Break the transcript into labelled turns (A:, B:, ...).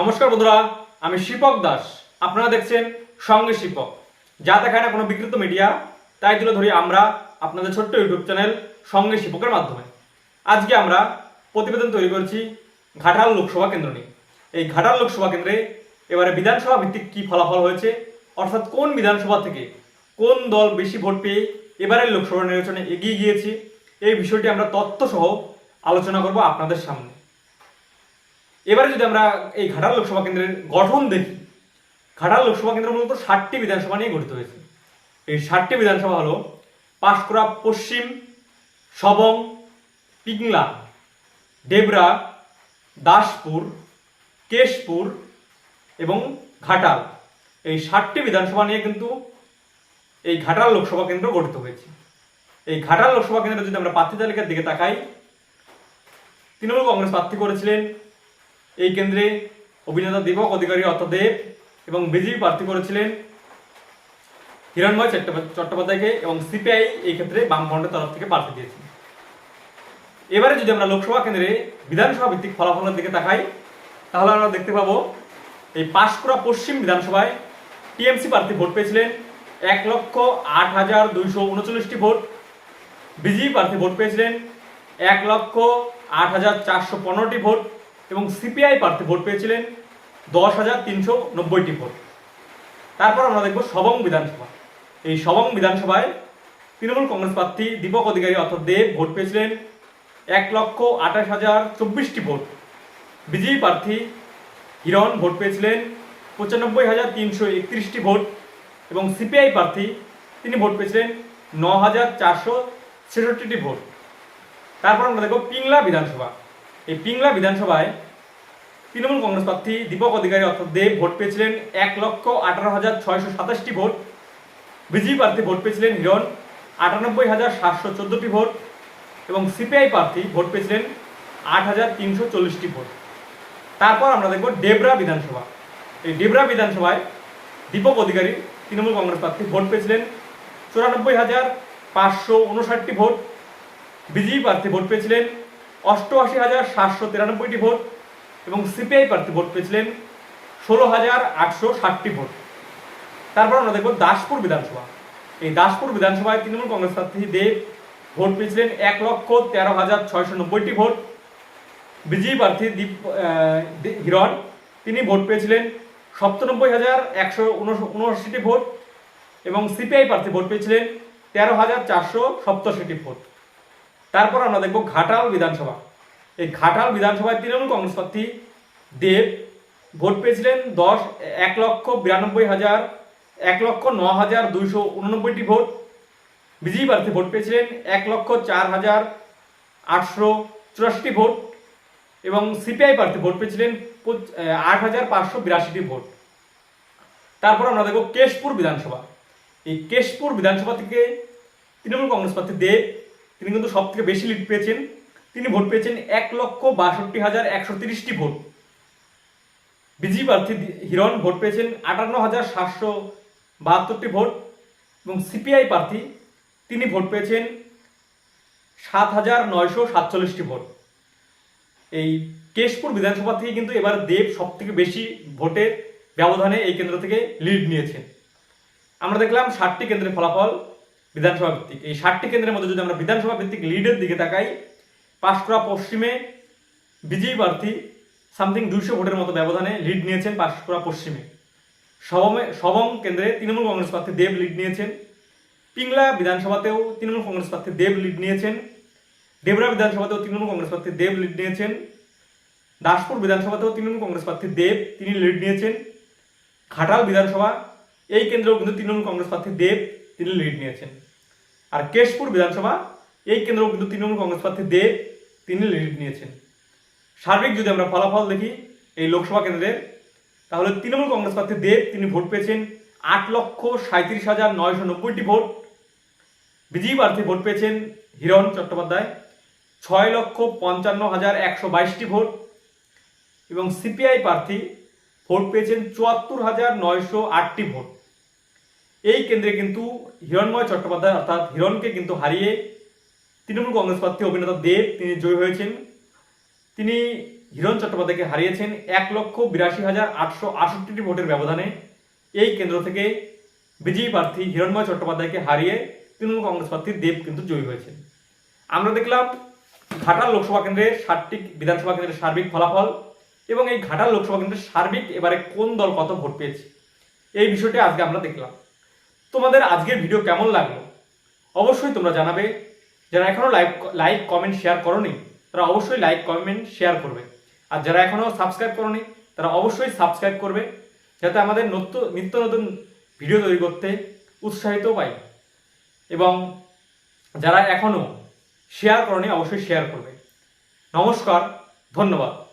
A: নমস্কার বন্ধুরা, আমি শিপক দাস। আপনারা দেখছেন সঙ্গে শিপক। যা দেখায় না কোনো বিকৃত মিডিয়া তাই তুলে ধরি আমরা আপনাদের ছোট্ট ইউটিউব চ্যানেল সঙ্গে শিপকের মাধ্যমে। আজকে আমরা প্রতিবেদন তৈরি করছি ঘাটাল লোকসভা কেন্দ্র নিয়ে। এই ঘাটাল লোকসভা কেন্দ্রে এবারে বিধানসভা ভিত্তিক কি ফলাফল হয়েছে, অর্থাৎ কোন বিধানসভা থেকে কোন দল বেশি ভোট পেয়ে এবারের লোকসভা নির্বাচনে এগিয়ে গিয়েছে, এই বিষয়টি আমরা তথ্য সহ আলোচনা করব আপনাদের সামনে। এবারে যদি আমরা এই ঘাটাল লোকসভা কেন্দ্রের গঠন দেখি, ঘাটাল লোকসভা কেন্দ্র মূলত ষাটটি বিধানসভা নিয়ে গঠিত হয়েছে। এই ষাটটি বিধানসভা হলো পাঁশকুড়া, পশ্চিম, সবং, পিংলা ডেবরা দাসপুর, কেশপুর এবং ঘাটাল। এই ষাটটি বিধানসভা নিয়ে কিন্তু এই ঘাটাল লোকসভা কেন্দ্র গঠিত হয়েছে। এই ঘাটাল লোকসভা কেন্দ্রে যদি আমরা প্রার্থী তালিকার দিকে তাকাই, তৃণমূল কংগ্রেস প্রার্থী করেছিলেন এই কেন্দ্রে অভিনেতা দীপক অধিকারী অর্থাৎ দেব এবং বিজেপি প্রার্থী করেছিলেন হিরণময় চট্টোপাধ্যায়কে এবং সিপিআই এই ক্ষেত্রে বামফ্রন্টের তরফ থেকে প্রার্থী দিয়েছেন এবারে যদি আমরা লোকসভা কেন্দ্রে বিধানসভা ভিত্তিক ফলাফলের দিকে তাকাই, তাহলে আমরা দেখতে পাবো এই পাঁশকুড়া পশ্চিম বিধানসভায় টিএমসি প্রার্থী ভোট পেয়েছিলেন এক লক্ষ আট হাজার দুইশো উনচল্লিশটি ভোট। বিজেপি প্রার্থী ভোট পেয়েছিলেন এক লক্ষ আট হাজার চারশো পনেরোটি ভোট। এবং সিপিআই প্রার্থী ভোট পেয়েছিলেন দশ হাজার তিনশো নব্বইটি ভোট। তারপর আমরা দেখব সবং বিধানসভা। এই সবং বিধানসভায় তৃণমূল কংগ্রেস প্রার্থী দীপক অধিকারী অর্থাৎ দেব ভোট পেয়েছিলেন এক লক্ষ আঠাশ হাজার চব্বিশটি ভোট। বিজেপি প্রার্থী হিরণ ভোট পেয়েছিলেন পঁচানব্বই হাজার তিনশো একত্রিশটি ভোট এবং সিপিআই প্রার্থী তিনি ভোট পেয়েছিলেন ন হাজার চারশো ছেষট্টিটি ভোট। তারপর আমরা দেখব পিংলা বিধানসভা। এই পিংলা বিধানসভায় তৃণমূল কংগ্রেস প্রার্থী দীপক অধিকারী অর্থাৎ দেব ভোট পেয়েছিলেন এক লক্ষ আঠারো হাজার ছয়শো সাতাশটি ভোট। বিজেপি প্রার্থী ভোট পেয়েছিলেন হিরণ, আটানব্বই হাজার সাতশো চোদ্দোটি ভোট এবং সিপিআই প্রার্থী ভোট পেয়েছিলেন আট হাজার তিনশো চল্লিশটি ভোট। তারপর আমরা দেখব ডেবরা বিধানসভা। এই ডেবরা বিধানসভায় দীপক অধিকারী তৃণমূল কংগ্রেস প্রার্থী ভোট পেয়েছিলেন চুরানব্বই হাজার পাঁচশো উনষাটটি ভোট। বিজেপি প্রার্থী ভোট পেয়েছিলেন অষ্টআশি হাজার সাতশো তিরানব্বইটি ভোট এবং সিপিআই প্রার্থী ভোট পেয়েছিলেন ষোলো হাজার আটশো ষাটটি ভোট। তারপর আমরা দেখব দাসপুর বিধানসভা। এই দাসপুর বিধানসভায় তৃণমূল কংগ্রেস প্রার্থী দেব ভোট পেয়েছিলেন এক লক্ষ তেরো হাজার ছয়শো নব্বইটি ভোট। বিজেপি প্রার্থী দীপ হিরণ, তিনি ভোট পেয়েছিলেন সপ্তানব্বই হাজার একশো উনআশিটি ভোট এবং সিপিআই প্রার্থী ভোট পেয়েছিলেন তেরো হাজার চারশো সপ্তাশিটি ভোট। তারপর আমরা দেখব ঘাটাল বিধানসভা। এই ঘাটাল বিধানসভায় তৃণমূল কংগ্রেস প্রার্থী দেব, ভোট পেয়েছিলেন দশ, এক লক্ষ বিরানব্বই হাজার, এক লক্ষ ন হাজার দুইশো উননব্বইটি ভোট। বিজেপি প্রার্থী ভোট পেয়েছিলেন এক লক্ষ চার হাজার আটশো চুরাশিটি ভোট এবং সিপিআই প্রার্থী ভোট পেয়েছিলেন আট হাজার পাঁচশো বিরাশিটি ভোট। তারপর আমরা দেখব কেশপুর বিধানসভা। এই কেশপুর বিধানসভা থেকে তৃণমূল কংগ্রেস প্রার্থী দেব তিনি কিন্তু সব থেকে বেশি লিড পেয়েছেন। তিনি ভোট পেয়েছেন এক লক্ষ বাষট্টি হাজার একশো তিরিশটি ভোট। বিজেপি প্রার্থী হিরণ ভোট পেয়েছেন আটান্ন হাজার সাতশো বাহাত্তরটি ভোট এবং সিপিআই প্রার্থী তিনি ভোট পেয়েছেন সাত হাজার নয়শো সাতচল্লিশটি ভোট। এই কেশপুর বিধানসভা থেকে কিন্তু এবার দেব সব থেকে বেশি ভোটের ব্যবধানে এই কেন্দ্র থেকে লিড নিয়েছেন। আমরা দেখলাম ষাটটি কেন্দ্রের ফলাফল। বিধানসভা ভিত্তিক। এই ষাটটি কেন্দ্রের মধ্যে যদি আমরা বিধানসভা ভিত্তিক লিডের দিকে তাকাই, পাঁশকুড়া পশ্চিমে বিজয়ী প্রার্থী সামথিং দুইশো ভোটের মতো ব্যবধানে লিড নিয়েছেন পাঁশকুড়া পশ্চিমে। সবমে সবং কেন্দ্রে তৃণমূল কংগ্রেস প্রার্থী দেব লিড নিয়েছেন। পিংলা বিধানসভাতেও তৃণমূল কংগ্রেস প্রার্থী দেব লিড নিয়েছেন। ডেবরা বিধানসভাতেও তৃণমূল কংগ্রেস প্রার্থী দেব লিড নিয়েছেন। দাসপুর বিধানসভাতেও তৃণমূল কংগ্রেস প্রার্থী দেব, তিনি লিড নিয়েছেন। ঘাটাল বিধানসভা, এই কেন্দ্রেও কিন্তু তৃণমূল কংগ্রেস প্রার্থী দেব, তিনি লিড নিয়েছেন। আর কেশপুর বিধানসভা, এই কেন্দ্রেও কিন্তু তৃণমূল কংগ্রেস প্রার্থী দেব তিনি লিড নিয়েছেন। সার্বিক যদি আমরা ফলাফল দেখি এই লোকসভা কেন্দ্রের তাহলে তৃণমূল কংগ্রেস প্রার্থী দেব তিনি ভোট পেয়েছেন আট লক্ষ সাঁত্রিশ হাজার নয়শো নব্বইটি ভোট। বিজেপি প্রার্থী ভোট পেয়েছেন হিরণ চট্টোপাধ্যায়, ছয় লক্ষ পঞ্চান্ন হাজার একশো বাইশটি ভোট। এবং সিপিআই প্রার্থী ভোট পেয়েছেন চুয়াত্তর হাজার নয়শো আটটি ভোট। এই কেন্দ্রে কিন্তু হিরণময় চট্টোপাধ্যায়, অর্থাৎ হিরণকে কিন্তু হারিয়ে তৃণমূল কংগ্রেস প্রার্থী অভিনেতা দেব তিনি জয়ী হয়েছেন। তিনি হিরণ চট্টোপাধ্যায়কে হারিয়েছেন এক লক্ষ বিরাশি হাজার আটশো আটষট্টিটি ভোটের ব্যবধানে। এই কেন্দ্র থেকে বিজয়ী প্রার্থী হিরণময় চট্টোপাধ্যায়কে হারিয়ে তৃণমূল কংগ্রেস প্রার্থী দেব কিন্তু জয়ী হয়েছেন। আমরা দেখলাম ঘাটাল লোকসভা কেন্দ্রের ষাটটি বিধানসভা কেন্দ্রের সার্বিক ফলাফল এবং এই ঘাটাল লোকসভা কেন্দ্রের সার্বিক এবারে কোন দল কত ভোট পেয়েছে, এই বিষয়টি আজকে আমরা দেখলাম। তোমাদের আজকের ভিডিও কেমন লাগল? অবশ্যই তোমরা জানাবে। যারা এখনও লাইক লাইক কমেন্ট শেয়ার করনি, তারা অবশ্যই লাইক কমেন্ট শেয়ার করবে। আর যারা এখনও সাবস্ক্রাইব করনি, তারা অবশ্যই সাবস্ক্রাইব করবে, যাতে আমাদের নত্য, নিত্য নতুন ভিডিও তৈরি করতে উৎসাহিত পাই। এবং যারা এখনও শেয়ার করনি, অবশ্যই শেয়ার করবে। নমস্কার, ধন্যবাদ।